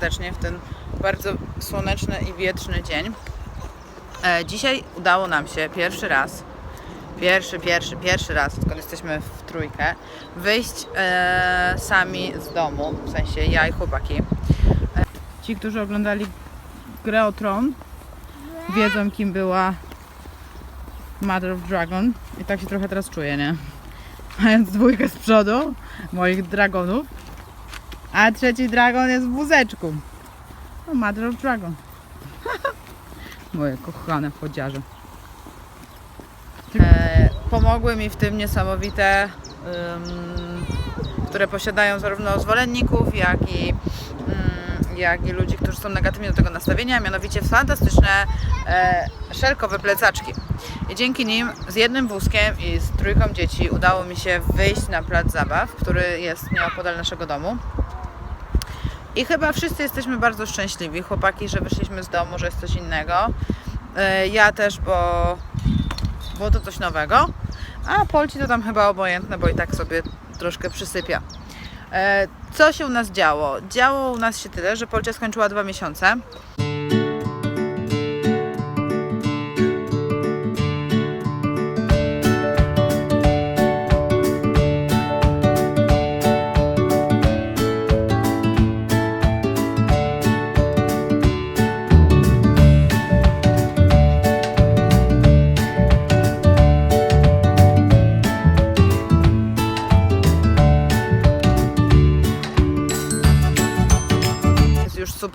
serdecznie w ten bardzo słoneczny i wietrzny dzień. E, dzisiaj udało nam się pierwszy raz, pierwszy, pierwszy, pierwszy raz, odkąd jesteśmy w trójkę, wyjść e, sami z domu, w sensie ja i chłopaki. E, ci, którzy oglądali grę o Tron, wiedzą kim była Mother of Dragon i tak się trochę teraz czuję, nie? Mając dwójkę z przodu moich dragonów, a trzeci dragon jest w wózeczku. No, Mother of Dragon. Moje kochane chodziarze. E, pomogły mi w tym niesamowite, ym, które posiadają zarówno zwolenników, jak i, ym, jak i ludzi, którzy są negatywnie do tego nastawieni, a mianowicie fantastyczne e, szelkowe plecaczki. I dzięki nim z jednym wózkiem i z trójką dzieci udało mi się wyjść na plac zabaw, który jest nieopodal naszego domu. I chyba wszyscy jesteśmy bardzo szczęśliwi, chłopaki, że wyszliśmy z domu, że jest coś innego. E, Ja też, bo było to coś nowego. A Polci to tam chyba obojętne, bo i tak sobie troszkę przysypia. E, Co się u nas działo? Działo u nas się tyle, że Polcia skończyła dwa miesiące.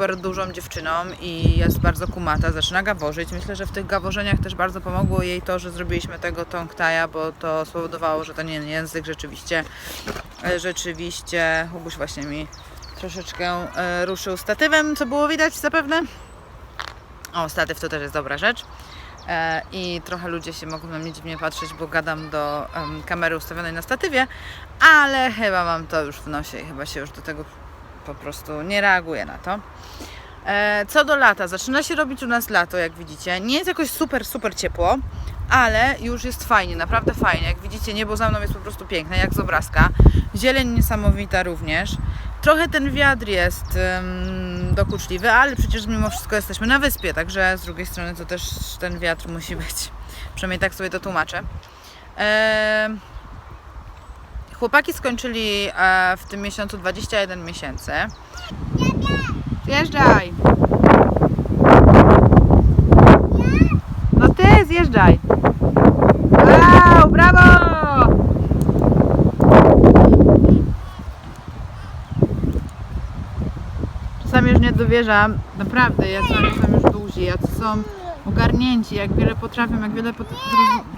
Super dużą dziewczyną i jest bardzo kumata, zaczyna gaworzyć. Myślę, że w tych gaworzeniach też bardzo pomogło jej to, że zrobiliśmy tego tongtaja, bo to spowodowało, że ten język rzeczywiście, e, rzeczywiście, Huguś właśnie mi troszeczkę e, ruszył statywem, co było widać zapewne. O, statyw to też jest dobra rzecz. E, I trochę ludzie się mogą na mnie dziwnie patrzeć, bo gadam do kamery ustawionej na statywie, ale chyba mam to już w nosie i chyba się już do tego po prostu nie reaguje na to. E, Co do lata, zaczyna się robić u nas lato, jak widzicie. Nie jest jakoś super, super ciepło, ale już jest fajnie, naprawdę fajnie. Jak widzicie, niebo za mną jest po prostu piękne, jak z obrazka. Zieleń niesamowita również. Trochę ten wiatr jest dokuczliwy, ale przecież mimo wszystko jesteśmy na wyspie, także z drugiej strony to też ten wiatr musi być. Przynajmniej tak sobie to tłumaczę. E, Chłopaki skończyli e, w tym miesiącu 21 miesięcy. Zjeżdżaj! No ty zjeżdżaj! Wow, brawo! Czasami już nie dowierzam, naprawdę, oni są już duzi, jacy są ogarnięci, jak wiele potrafią, jak wiele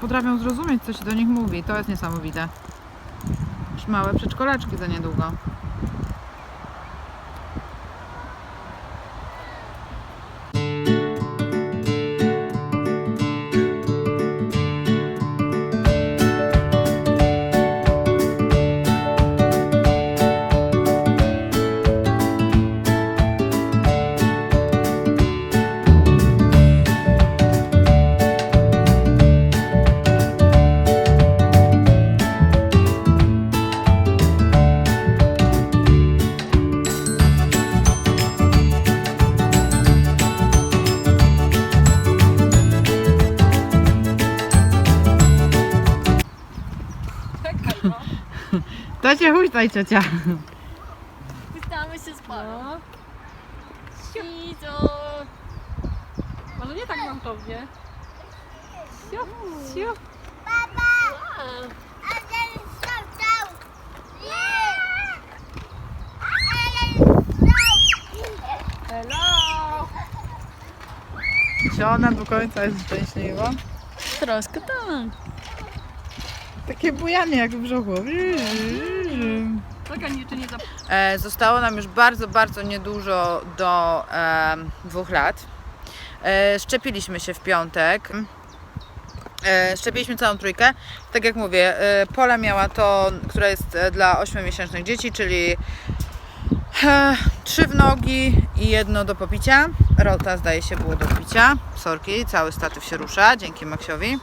potrafią zrozumieć, co się do nich mówi. To jest niesamowite. Małe przedszkolaczki za niedługo. To cię huśtaj, ciocia. Pytamy się z panem. Sidzo. Może nie tak gwałtownie. Siu, siu. Papa! Hello! Czy ona do końca jest szczęśliwa? Troszkę tak. Takie bujanie jak w brzuchu. E, zostało nam już bardzo, bardzo niedużo do e, dwóch lat. E, szczepiliśmy się w piątek. E, szczepiliśmy całą trójkę. Tak jak mówię, e, Pola miała to, które jest e, dla 8-miesięcznych dzieci, czyli e, trzy w nogi i jedno do popicia. Rota zdaje się było do picia. Sorki, cały statyw się rusza, dzięki Maksiowi.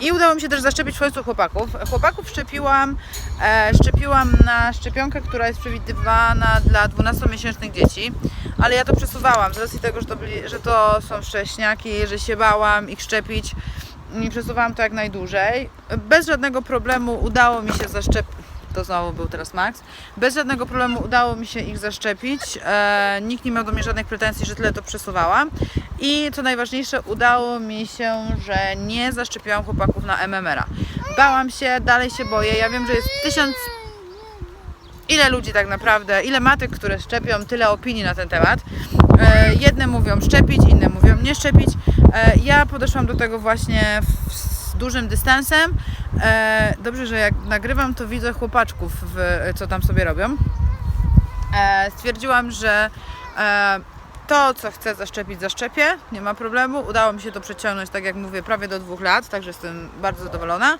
I udało mi się też zaszczepić w końcu chłopaków. Chłopaków szczepiłam, e, szczepiłam na szczepionkę, która jest przewidywana dla 12-miesięcznych dzieci, ale ja to przesuwałam z racji tego, że to, byli, że to są wcześniaki, że się bałam ich szczepić i przesuwałam to jak najdłużej. Bez żadnego problemu udało mi się zaszczepić. To znowu był teraz Max. Bez żadnego problemu udało mi się ich zaszczepić. E, nikt nie miał do mnie żadnych pretensji, że tyle to przesuwałam. I co najważniejsze, udało mi się, że nie zaszczepiłam chłopaków na MMR-a. Bałam się, dalej się boję. Ja wiem, że jest tysiąc ile ludzi tak naprawdę, ile matek, które szczepią, tyle opinii na ten temat. E, jedne mówią szczepić, inne mówią nie szczepić. E, ja podeszłam do tego właśnie w, dużym dystansem. E, dobrze, że jak nagrywam, to widzę chłopaczków, w, co tam sobie robią. E, stwierdziłam, że e, to, co chcę zaszczepić, zaszczepię, nie ma problemu. Udało mi się to przeciągnąć, tak jak mówię, prawie do dwóch lat, także jestem bardzo zadowolona.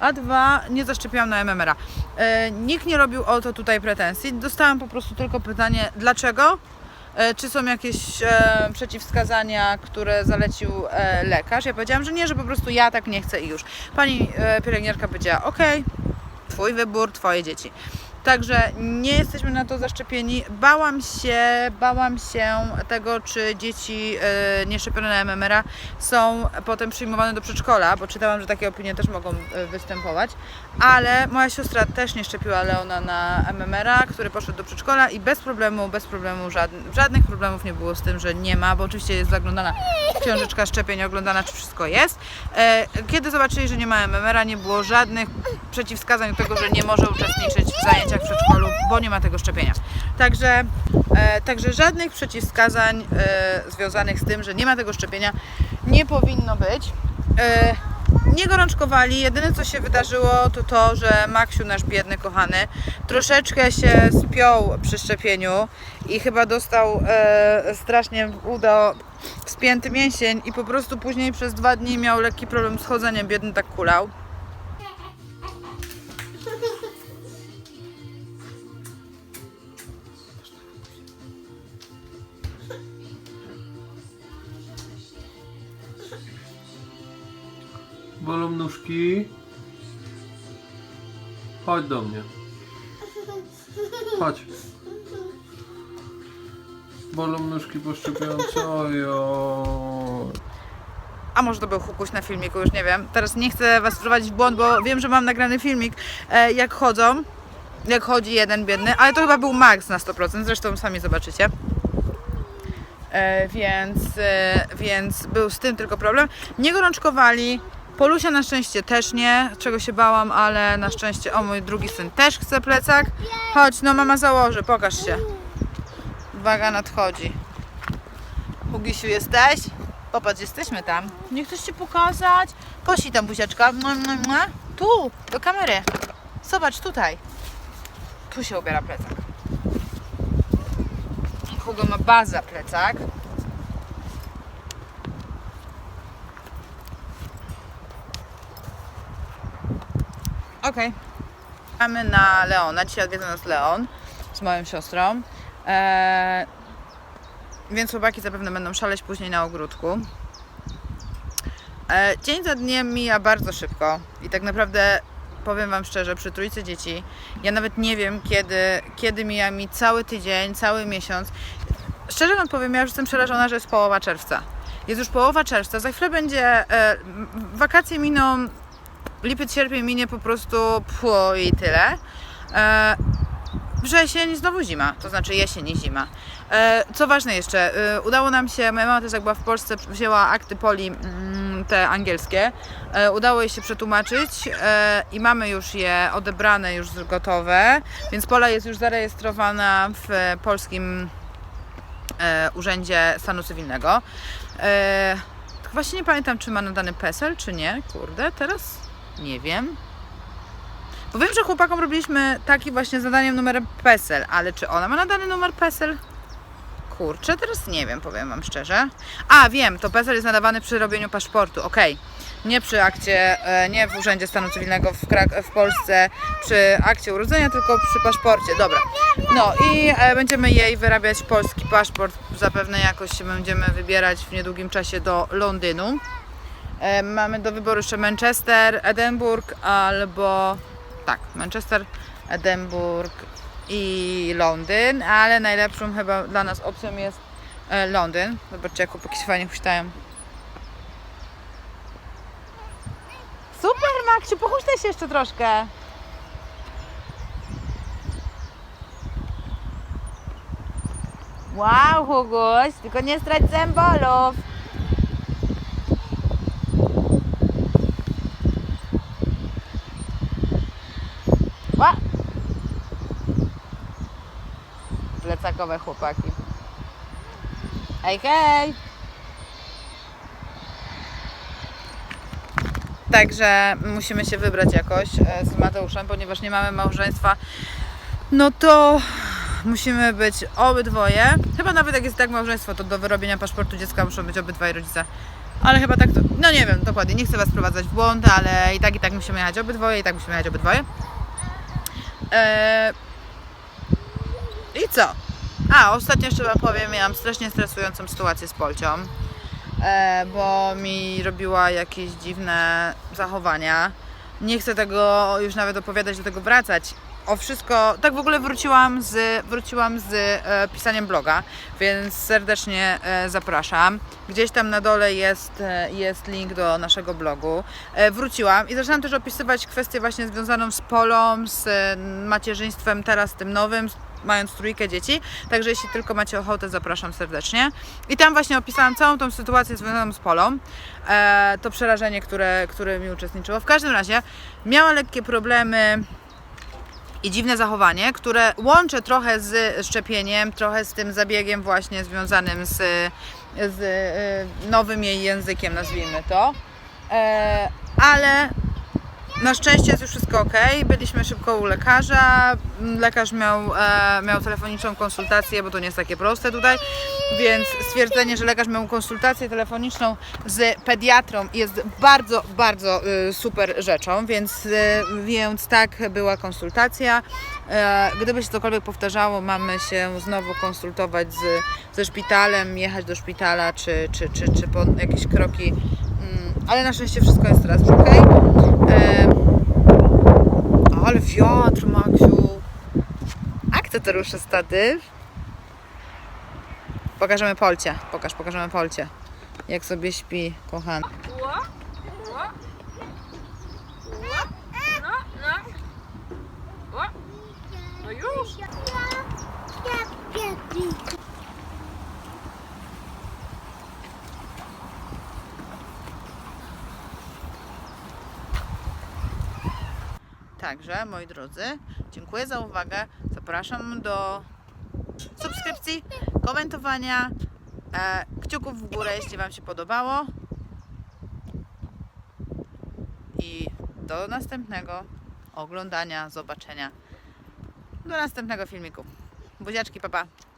A dwa, nie zaszczepiłam na MMR-a. E, nikt nie robił o to tutaj pretensji. Dostałam po prostu tylko pytanie, dlaczego? E, czy są jakieś e, przeciwwskazania, które zalecił e, lekarz? Ja powiedziałam, że nie, że po prostu ja tak nie chcę i już. Pani pielęgniarka powiedziała, okej, Twój wybór, Twoje dzieci. Także nie jesteśmy na to zaszczepieni. Bałam się, bałam się tego, czy dzieci e, nieszczepione na MMR-a są potem przyjmowane do przedszkola, bo czytałam, że takie opinie też mogą e, występować. Ale moja siostra też nie szczepiła Leona na MMR-a, który poszedł do przedszkola i bez problemu, bez problemu, żadnych, żadnych problemów nie było z tym, że nie ma, bo oczywiście jest zaglądana książeczka szczepień, oglądana, czy wszystko jest. E, Kiedy zobaczyli, że nie ma MMR-a, nie było żadnych przeciwwskazań do tego, że nie może uczestniczyć w zajęciach w przedszkolu, bo nie ma tego szczepienia. Także, e, także żadnych przeciwwskazań e, związanych z tym, że nie ma tego szczepienia nie powinno być. E, nie gorączkowali. Jedyne co się wydarzyło to to, że Maksiu, nasz biedny, kochany, troszeczkę się spiął przy szczepieniu i chyba dostał e, strasznie w udo spięty mięsień i po prostu później przez dwa dni miał lekki problem z chodzeniem. Biedny tak kulał. Bolą nóżki. Chodź do mnie. Chodź. Bolą nóżki poszczepiające. A może to był hukuś na filmiku, już nie wiem. Teraz nie chcę Was wprowadzić w błąd, bo wiem, że mam nagrany filmik, e, jak chodzą, jak chodzi jeden biedny, ale to chyba był Max na 100%, zresztą sami zobaczycie. E, więc, e, więc był z tym tylko problem. Nie gorączkowali. Polusia na szczęście też nie, czego się bałam, ale na szczęście, o mój drugi syn też chce plecak. Chodź, no mama założy, pokaż się. Uwaga, nadchodzi. Hugisiu, jesteś? Popatrz, jesteśmy tam. Nie chcesz się pokazać? Posi tam buziaczka. Tu, do kamery. Zobacz, tutaj. Tu się ubiera plecak. Hugo ma baza plecak. Okej. Mamy na Leona. Dzisiaj odwiedza nas Leon z moją siostrą. Eee, więc chłopaki zapewne będą szaleć później na ogródku. E, dzień za dniem mija bardzo szybko i tak naprawdę powiem Wam szczerze, przy trójce dzieci ja nawet nie wiem kiedy, kiedy mija mi cały tydzień, cały miesiąc. Szczerze Wam powiem, ja już jestem przerażona, że jest połowa czerwca. Jest już połowa czerwca, za chwilę będzie, e, wakacje miną, lipiec, sierpień minie po prostu pło i tyle. E, wrzesień, znowu zima, to znaczy jesień i zima. E, co ważne jeszcze, e, udało nam się, moja mama też jak była w Polsce, wzięła akty poli, mm, te angielskie, e, udało jej się przetłumaczyć e, i mamy już je odebrane, już gotowe, więc Pola jest już zarejestrowana w polskim e, Urzędzie Stanu Cywilnego. E, właśnie nie pamiętam, czy ma nadany PESEL, czy nie, kurde, teraz nie wiem. Bo wiem, że chłopakom robiliśmy taki właśnie zadaniem numerem PESEL, ale czy ona ma nadany numer PESEL? Kurczę, teraz nie wiem, powiem Wam szczerze. A, wiem, to PESEL jest nadawany przy robieniu paszportu, okej. Nie przy akcie, e, nie w Urzędzie Stanu Cywilnego w, Krak- w Polsce przy akcie urodzenia, tylko przy paszporcie, dobra. No i e, będziemy jej wyrabiać polski paszport, zapewne jakoś się będziemy wybierać w niedługim czasie do Londynu. E, Mamy do wyboru jeszcze Manchester, Edynburg albo tak, Manchester, Edynburg i Londyn, ale najlepszą chyba dla nas opcją jest e, Londyn. Zobaczcie, jak chłopaki się fajnie huśtają. Super, Maksiu, pochuśtaj się jeszcze troszkę. Wow, Huguś, tylko nie strać zębolów. Plecakowe chłopaki. Hej, hej! Także musimy się wybrać jakoś e, z Mateuszem, ponieważ nie mamy małżeństwa. No to musimy być obydwoje. Chyba nawet jak jest tak małżeństwo, to do wyrobienia paszportu dziecka muszą być obydwaj rodzice. Ale chyba tak to. No nie wiem, dokładnie. Nie chcę Was wprowadzać w błąd, ale i tak i tak musimy jechać obydwoje, i tak musimy jechać obydwoje. Eee... I co? A, ostatnio jeszcze Wam powiem, miałam strasznie stresującą sytuację z Polcią, e, bo mi robiła jakieś dziwne zachowania. Nie chcę tego już nawet opowiadać, do tego wracać. O wszystko, tak w ogóle wróciłam z, wróciłam z e, pisaniem bloga, więc serdecznie e, zapraszam. Gdzieś tam na dole jest, e, jest link do naszego blogu. E, wróciłam i zaczęłam też opisywać kwestię właśnie związaną z polą, z e, macierzyństwem teraz tym nowym, mając trójkę dzieci. Także jeśli tylko macie ochotę, zapraszam serdecznie. I tam właśnie opisałam całą tą sytuację związaną z polą. E, to przerażenie, które, które mi uczestniczyło. W każdym razie miała lekkie problemy i dziwne zachowanie, które łączę trochę z szczepieniem, trochę z tym zabiegiem właśnie związanym z, z e, nowym jej językiem, nazwijmy to. E, ale na szczęście jest już wszystko ok. Byliśmy szybko u lekarza. Lekarz miał, e, miał telefoniczną konsultację, bo to nie jest takie proste tutaj. Więc stwierdzenie, że lekarz miał konsultację telefoniczną z pediatrą jest bardzo, bardzo y, super rzeczą, więc, y, więc tak była konsultacja. E, Gdyby się cokolwiek powtarzało, mamy się znowu konsultować z, ze szpitalem, jechać do szpitala, czy, czy, czy, czy po jakieś kroki. Mm, Ale na szczęście wszystko jest teraz ok. Wiatr, Maksiu. A kto to ruszy stady? Pokażemy Polcie. Pokaż, pokażemy Polcie. Jak sobie śpi, kochany. Ła, ła, ła, no, no. Ła. No już. Także, moi drodzy, dziękuję za uwagę. Zapraszam do subskrypcji, komentowania, e, kciuków w górę, jeśli Wam się podobało. I do następnego oglądania, zobaczenia. Do następnego filmiku. Buziaczki, papa.